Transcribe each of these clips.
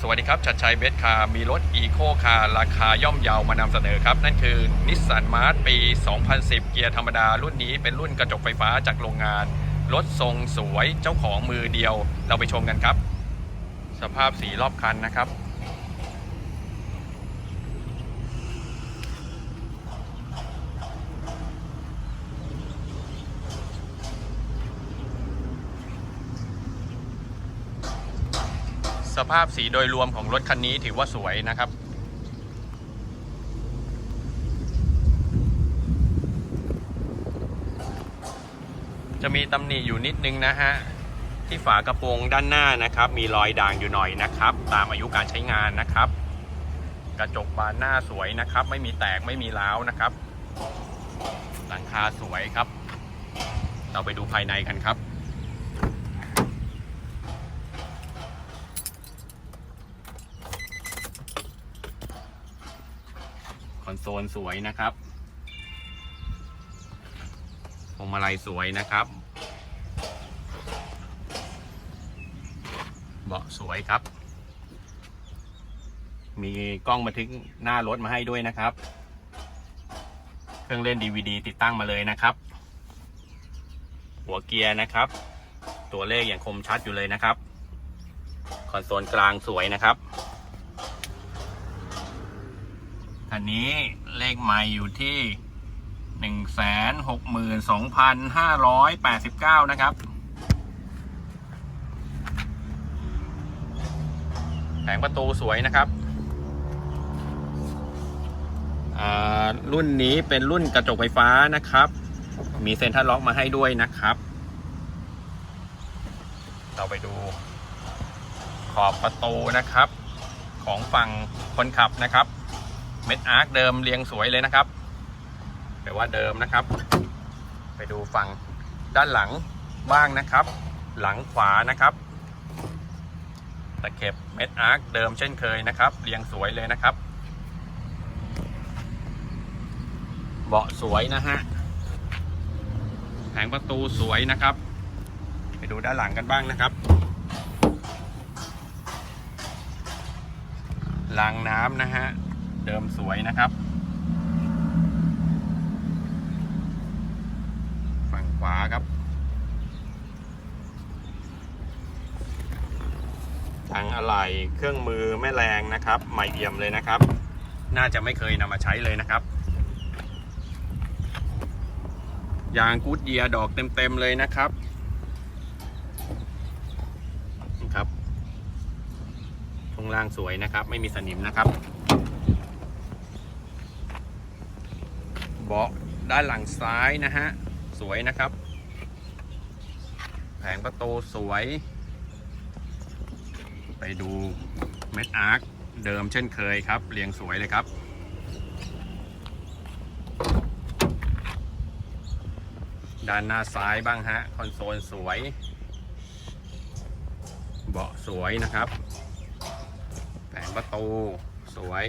สวัสดีครับ ชัดชัยเบสคาร์มีรถอีโคคาร์ราคาย่อมเยาวมานำเสนอครับ นั่นคือนิสสันมาร์ปี 2010 เกียร์ธรรมดา รุ่นนี้เป็นรุ่นกระจกไฟฟ้าจากโรงงาน รถทรงสวยเจ้าของมือเดียว เราไปชมกันครับ สภาพสีรอบคันนะครับ สภาพสีโดยรวมของรถคันนี้ถือว่าสวยนะครับ จะมีตำหนิอยู่นิดนึงนะฮะ ที่ฝากระโปรงด้านหน้านะครับ มีรอยด่างอยู่หน่อยนะครับ ตามอายุการใช้งานนะครับ กระจกบานหน้าสวยนะครับ ไม่มีแตกไม่มีร้าวนะครับ หลังคาสวยครับ เราไปดูภายในกันครับ คอนโซลสวยนะครับพวงมาลัยสวยนะครับ เบาะสวยครับ มีกล้องบันทึกหน้ารถมาให้ด้วยนะครับ เครื่องเล่น DVD ติดตั้งมาเลยนะครับ หัวเกียร์นะครับ ตัวเลขอย่างคมชัดอยู่เลยนะครับ คอนโซลกลางสวยนะครับ คันนี้เลขไม่อยู่ที่หนึ่งแสนหกหมื่นสองพันห้าร้อยแปดสิบเก้านะครับ แผงประตูสวยนะครับอ่ารุ่นนี้เป็นรุ่นกระจกไฟฟ้านะครับ มีเซ็นทรัลล็อกมาให้ด้วยนะครับ เราไปดูขอบประตูนะครับ ของฝั่งคนขับนะครับ เม็ดอาร์คเดิมเรียงสวยเลยนะครับแปลว่าเดิมนะครับ ไปดูฝั่งด้านหลังบ้างนะครับ หลังขวานะครับตะเข็บเม็ดอาร์คเดิมเช่นเคยนะครับ เรียงสวยเลยนะครับ เบาะสวยนะฮะแผงประตูสวยนะครับ ไปดูด้านหลังกันบ้างนะครับรางน้ำนะฮะ เดิมสวยนะครับ ฝั่งขวาครับทางอะไหล่เครื่องมือแม่แรงนะครับ ใหม่เอี่ยมเลยนะครับ น่าจะไม่เคยนำมาใช้เลยนะครับยางกูดเยียดอกเต็ม ๆ เลยนะครับนี่ครับช่วงล่างสวยนะครับ ไม่มีสนิมนะครับ เบาะด้านหลังซ้ายนะฮะ สวยนะครับ แผงประตูสวย ไปดูเม็ดอาร์คเดิมเช่นเคยครับ เรียงสวยเลยครับ ด้านหน้าซ้ายบ้างฮะ คอนโซลสวย เบาะสวยนะครับ แผงประตูสวย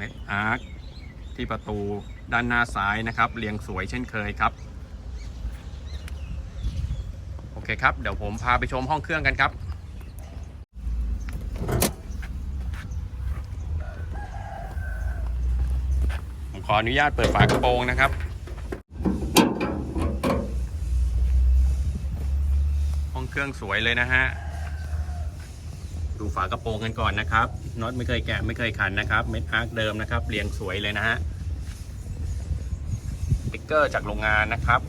เม็ดอาร์คที่ประตูด้านหน้าซ้ายนะครับ เรียงสวยเช่นเคยครับโอเคครับ เดี๋ยวผมพาไปชมห้องเครื่องกันครับผมขออนุญาตเปิดฝากระโปรงนะครับห้องเครื่องสวยเลยนะฮะ ฝากระโปรงกันก่อนนะครับน็อตไม่เคยแกะไม่เคยขันนะครับเม็ดอาร์คเดิมนะครับเรียงสวยเลยนะฮะสติ๊กเกอร์จากโรงงานนะครับ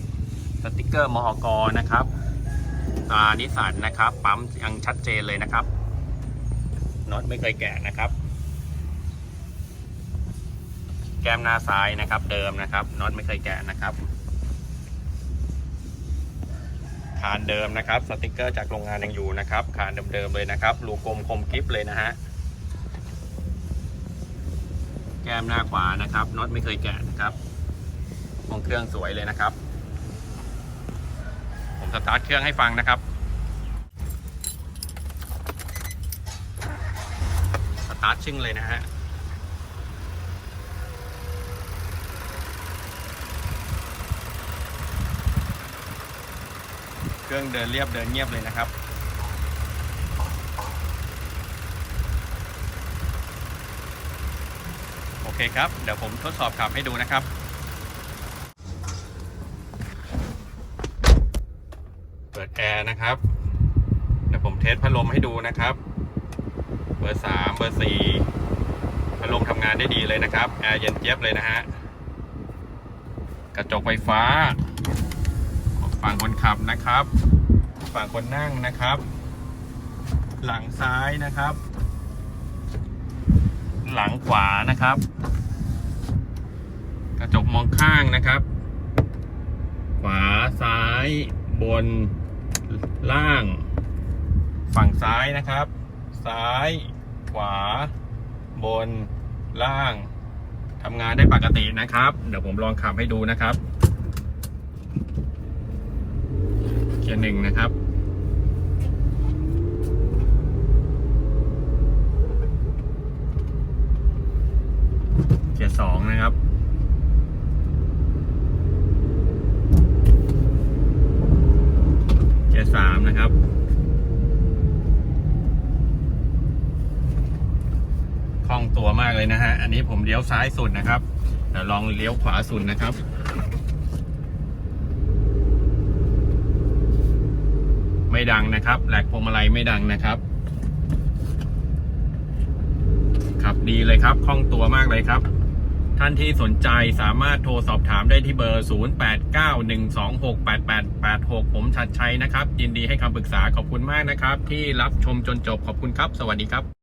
สติ๊กเกอร์มหกนะครับตานิสสันนะครับปั๊มยังชัดเจนเลยนะครับน็อตไม่เคยแกะนะครับ แก้มหน้าซ้ายนะครับ เดิมนะครับน็อตไม่เคยแกะนะครับ คานเดิมนะครับ สติกเกอร์จากโรงงานยังอยู่นะครับคานเดิมๆเลยนะครับรูกลมคมกริปเลยนะฮะแก้มหน้าขวานะครับน็อตไม่เคยแกะนะครับห้องเครื่องสวยเลยนะครับ ผมสตาร์ทเครื่องให้ฟังนะครับสตาร์ทชึ่งเลยนะฮะ เครื่องเดินเรียบเดินเงียบเลยนะครับ โอเคครับ เดี๋ยวผมทดสอบขับให้ดูนะครับเปิดแอร์นะครับ เดี๋ยวผมเทสพัดลมให้ดูนะครับ เบอร์สามเบอร์สี่พัดลมทำงานได้ดีเลยนะครับ แอร์เย็นเจี๊ยบเลยนะฮะ กระจกไฟฟ้า ฝั่งคนขับนะครับ ฝั่งคนนั่งนะครับ หลังซ้ายนะครับ หลังขวานะครับ กระจกมองข้างนะครับ ขวาซ้ายบนล่าง ฝั่งซ้ายนะครับ ซ้าย ขวา บนล่างทำงานได้ปกตินะครับ เดี๋ยวผมลองขับให้ดูนะครับเกียร์หนึ่งนะครับเกียร์สองนะครับเกียร์สามนะครับ คล่องตัวมากเลยนะฮะ อันนี้ผมเลี้ยวซ้ายสุดนะครับเดี๋ยวลองเลี้ยวขวาสุดนะครับ ไม่ดังนะครับ แหลกพวงมาลัยไม่ดังนะครับครับดีเลยครับคล่องตัวมากเลยครับ ท่านที่สนใจสามารถโทรสอบถามได้ที่เบอร์ 0891268886 ผมชัดชัยนะครับ ยินดีให้คำปรึกษาขอบคุณมากนะครับ ที่รับชมจนจบขอบคุณครับ สวัสดีครับ